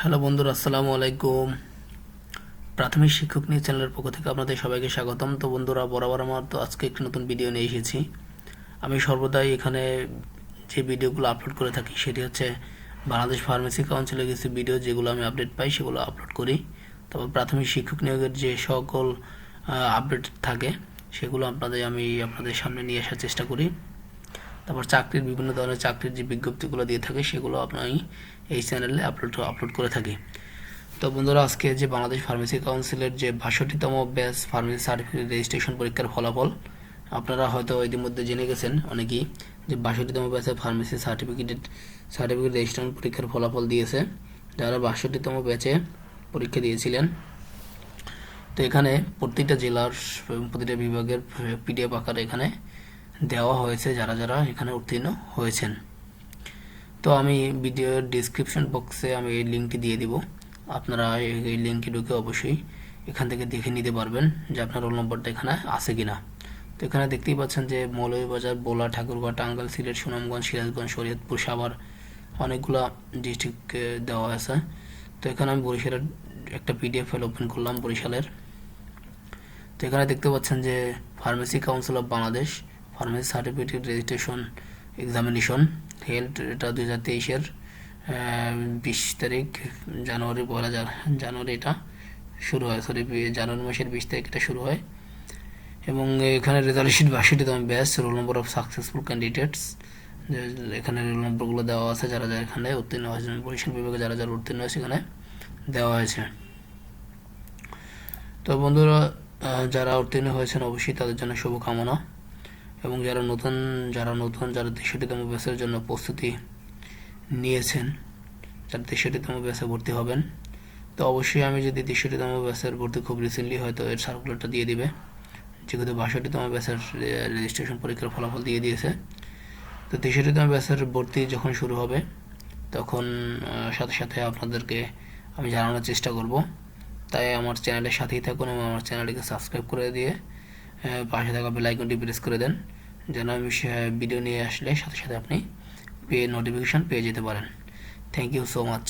Hello বন্ধুরা, আসসালামু আলাইকুম। প্রাথমিক শিক্ষক নিয়ে চ্যানেলের পক্ষ থেকে আপনাদের সবাইকে স্বাগতম। তো বন্ধুরা, বরাবর আমার তো আজকে একটি নতুন ভিডিও নিয়ে এসেছি। আমি সর্বদাই এখানে যে ভিডিওগুলো আপলোড করে থাকি, সেটি হচ্ছে বাংলাদেশ ফার্মেসি কাউন্সিলের কিছু ভিডিও যেগুলো আমি আপডেট পাই, সেগুলো আপলোড করি। তারপর প্রাথমিক শিক্ষক নিয়োগের যে সকল আপডেট থাকে, সেগুলো আপনাদের, আমি আপনাদের সামনে নিয়ে আসার চেষ্টা করি। তারপর চাকরির বিভিন্ন ধরনের চাকরির যে বিজ্ঞপ্তিগুলো দিয়ে থাকে, সেগুলো আপনি এই চ্যানেলে আপলোড আপলোড করে থাকি। তো বন্ধুরা, আজকে যে বাংলাদেশ ফার্মেসি কাউন্সিলের যে বাষট্টিতম ব্যাচ ফার্মেসি সার্টিফিকেট রেজিস্ট্রেশন পরীক্ষার ফলাফল, আপনারা হয়তো ইতিমধ্যে জেনে গেছেন অনেকেই যে বাষট্টিতম ব্যাচে ফার্মেসি সার্টিফিকেট সার্টিফিকেট রেজিস্ট্রেশন পরীক্ষার ফলাফল দিয়েছে, যারা বাষট্টিতম ব্যাচে পরীক্ষা দিয়েছিলেন। তো এখানে প্রতিটা জেলার প্রতিটা বিভাগের পিডিএফ আকারে এখানে দেওয়া হয়েছে, যারা যারা এখানে উত্তীর্ণ হয়েছেন। তো আমি ভিডিওর ডিসক্রিপশন বক্সে আমি এই লিঙ্কটি দিয়ে দিব। আপনারা এই- লিঙ্কে ঢুকে অবশ্যই এখান থেকে দেখে নিতে পারবেন যে আপনার রোল নম্বরটা এখানে আছে কিনা। তো এখানে দেখতেই পাচ্ছেন যে মৌলভীবাজার, বোলা ঠাকুরগাঁও টাঙ্গাইল সিলেট, সুনামগঞ্জ, সিরাজগঞ্জ, শরীয়তপুর, সাভার অনেকগুলা ডিস্ট্রিক্টকে দেওয়া আছে। তো এখানে আমি বরিশালের একটা পিডিএফ ফাইল ওপেন করলাম বরিশালের। তো এখানে দেখতে পাচ্ছেন যে pharmacy council of Bangladesh pharmacy certificate registration examination, health এটা দুই হাজার তেইশের বিশ তারিখ, জানুয়ারি, পয়লা জান- জানুয়ারি এটা শুরু হয় সরি জানুয়ারি মাসের বিশ তারিখ এটা শুরু হয়। এবং এখানে result sheet বাষট্টিতম batch roll number of successful candidates এখানে রোল নম্বরগুলো দেওয়া আছে, যারা যারা এখানে উত্তীর্ণ হয়েছে বরিশাল বিভাগে যারা যারা উত্তীর্ণ হয়েছে, এখানে দেওয়া হয়েছে। তো বন্ধুরা যারা উত্তীর্ণ হয়েছেন, অবশ্যই তাদের জন্য শুভকামনা। এবং যারা নতুন যারা নতুন, যারা তেষট্টিতম ব্যাচের জন্য প্রস্তুতি নিয়েছেন যারা তেষট্টিতম ব্যাচে ভর্তি হবেন। তো অবশ্যই আমি যদি তেষট্টিতম ব্যাচের ভর্তি খুব রিসেন্টলি হয়তো এর সার্কুলারটা দিয়ে দিবে। যেহেতু বাষট্টিতম ব্যাচের রেজিস্ট্রেশন পরীক্ষার ফলাফল দিয়ে দিয়েছে। তো তেষট্টিতম ব্যাচের ভর্তি যখন শুরু হবে, তখন সাথে সাথে আপনাদেরকে আমি জানানোর চেষ্টা করব। তাই আমার চ্যানেলের সাথেই থাকুন এবং আমার চ্যানেলটিকে সাবস্ক্রাইব করে দিয়ে পাশে থাকা বেল আইকনটি প্রেস করে দেন, যেন আমি ভিডিও নিয়ে আসলে সাথে সাথে আপনি পেয়ে নোটিফিকেশান পেয়ে যেতে পারেন। Thank you so much